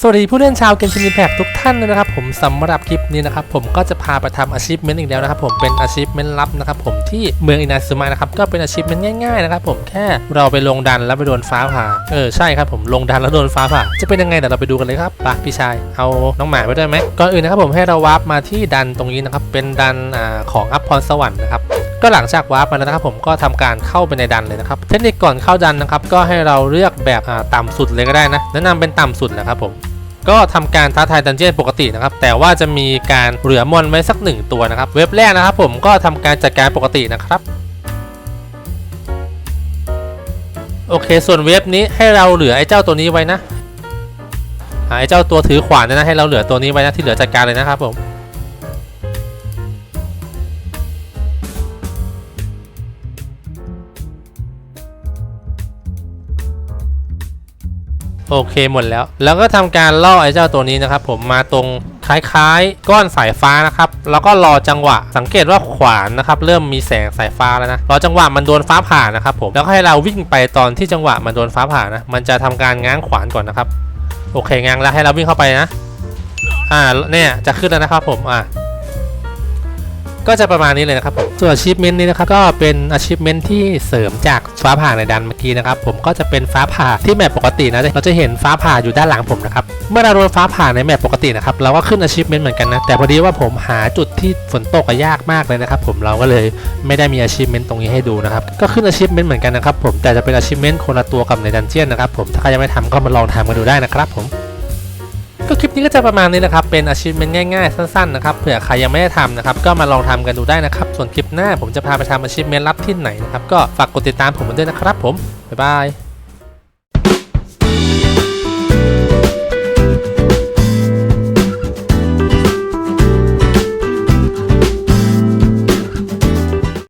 สวัสดีผู้เล่นชาวเกมชินิแพกทุกท่านเลยนะครับผมสำหรับคลิปนี้นะครับผมก็จะพาไปทำอาชีพเมนต์อีกแล้วนะครับผมเป็นอาชีพเมนต์ลับนะครับผมที่เมืองอินาซึมะนะครับก็เป็นอาชีพเมนต์ง่ายๆนะครับผมแค่เราไปลงดันแล้วไปโดนฟ้าผ่าเออใช่ครับผมลงดันแล้วโดนฟ้าผ่าจะเป็นยังไงเดี๋ยวเราไปดูกันเลยครับไปพี่ชายเอาน้องหมาไปด้วยไหมก่อนอื่นนะครับผมให้เราวาร์ปมาที่ดันตรงนี้นะครับเป็นดันอของอัพพรสวรรค์นะครับ ก็หลังจากวาร์ปมาแล้วนะครับผมก็ทำการเข้าไปในดันเลยนะครับ เทคนิคก่อนเข้าดันนะครับ ก็ให้เราเลือกแบบอ่าต่ำสุดเลยก็ได้นะแนะนำเป็นต่ำสุดนะครับผมก็ทำการท้าทายดันเจี้ยนปกตินะครับ แต่ว่าจะมีการเหลือมอนไว้สักหนึ่งตัวนะครับ เว็บแรกนะครับผมก็ทำการจัดการปกตินะครับโอเค ส่วนเว็บนี้ให้เราเหลือไอ้เจ้าตัวนี้ไว้นะไอ้เจ้าตัวถือขวานนะให้เราเหลือตัวนี้ไว้นะที่เหลือจัดการเลยนะครับผม โอเคหมดแล้ว แล้วก็ทำการล่อไอ้เจ้าตัวนี้นะครับผมมาตรงคล้ายๆ ก้อนสายฟ้านะครับ แล้วก็รอจังหวะ สังเกตว่าขวานนะครับเริ่มมีแสงสายฟ้าแล้วนะ รอจังหวะมันโดนฟ้าผ่านะครับผม แล้วให้เราวิ่งไปตอนที่จังหวะมันโดนฟ้าผ่านะ มันจะทำการง้างขวานก่อนนะครับ โอเคง้างแล้วให้เราวิ่งเข้าไปนะ อ่าเนี่ยจะขึ้นแล้วนะครับผม อ่า ก็จะประมาณนี้เลยนะครับผมส่วน achievement นี้นะครับก็เป็น achievement ที่เสริมจากฟ้าผ่าในดันเมื่อกี้นะครับผมก็จะเป็นฟ้าผ่าที่แมปปกตินะเราจะเห็นฟ้าผ่าอยู่ด้านหลังผมนะครับเมื่อเราโดนฟ้าผ่าในแมปปกตินะครับเราก็ขึ้น achievement เหมือนกันนะแต่พอดีว่าผมหาจุดที่ฝนตกยากมากเลยนะครับผมเราก็เลยไม่ได้มี achievement ตรงนี้ให้ดูนะครับก็ขึ้น achievement เหมือนกันนะครับผมแต่จะเป็น achievement คนละตัวกับในดันเจียนนะครับผมถ้าใครยังไม่ทำก็มาลองทำกันดูได้นะครับผม ก็คลิปนี้ก็จะประมาณนี้นะครับ เป็นอาชีพเป็นง่ายๆ สั้นๆนะครับ เผื่อใครยังไม่ได้ทำนะครับ ก็มาลองทำกันดูได้นะครับ ส่วนคลิปหน้าผมจะพาไปทำอาชีพเมนลับที่ไหนนะครับ ก็ฝากกดติดตามผมด้วยนะครับผม บ๊ายบาย